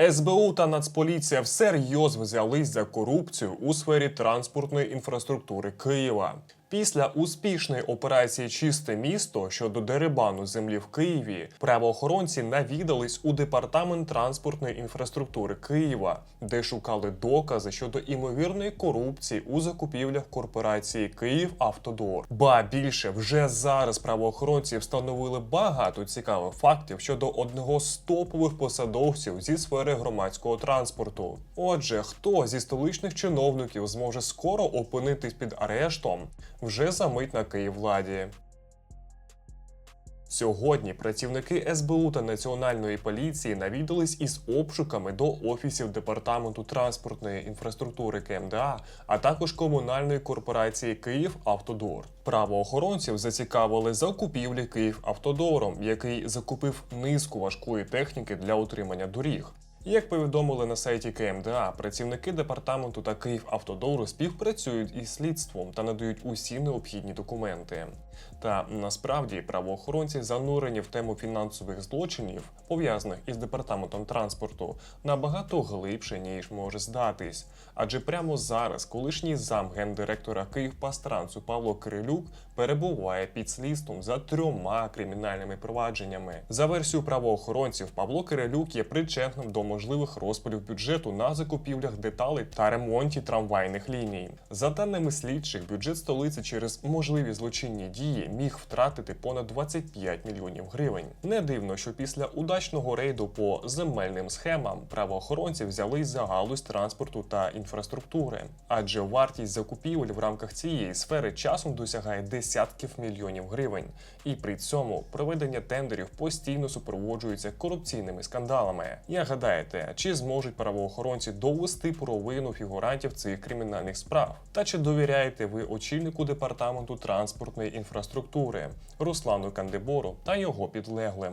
СБУ та Нацполіція всерйоз взялись за корупцію у сфері транспортної інфраструктури Києва. Після успішної операції Чисте місто щодо дерибану землі в Києві правоохоронці навідались у департамент транспортної інфраструктури Києва, де шукали докази щодо імовірної корупції у закупівлях корпорації Київавтодор. Ба більше вже зараз правоохоронці встановили багато цікавих фактів щодо одного з топових посадовців зі сфери громадського транспорту. Отже, хто зі столичних чиновників зможе скоро опинитись під арештом, вже за мить на Київладі. Сьогодні працівники СБУ та Національної поліції навідались із обшуками до офісів департаменту транспортної інфраструктури КМДА, а також комунальної корпорації Київавтодор. Правоохоронців зацікавили закупівлі Київавтодором, який закупив низку важкої техніки для утримання доріг. Як повідомили на сайті КМДА, працівники департаменту та Київавтодору співпрацюють із слідством та надають усі необхідні документи. Та насправді правоохоронці занурені в тему фінансових злочинів, пов'язаних із департаментом транспорту, набагато глибше ніж може здатись. Адже прямо зараз колишній зам гендиректора Київпастрансу Павло Кирилюк перебуває під слідством за трьома кримінальними провадженнями. За версією правоохоронців, Павло Кирилюк є причетним до можливих розпалів бюджету на закупівлях деталей та ремонті трамвайних ліній. За даними слідчих, бюджет столиці через можливі злочинні дії міг втратити понад 25 мільйонів гривень. Не дивно, що після удачного рейду по земельним схемам правоохоронці взялись за галузь транспорту та інфраструктури, адже вартість закупівель в рамках цієї сфери часом досягає десятків мільйонів гривень, і при цьому проведення тендерів постійно супроводжується корупційними скандалами. Як гадаєте, чи зможуть правоохоронці довести провину фігурантів цих кримінальних справ? Та чи довіряєте ви очільнику департаменту транспортної інфраструктури Руслану Кандибору та його підлеглим?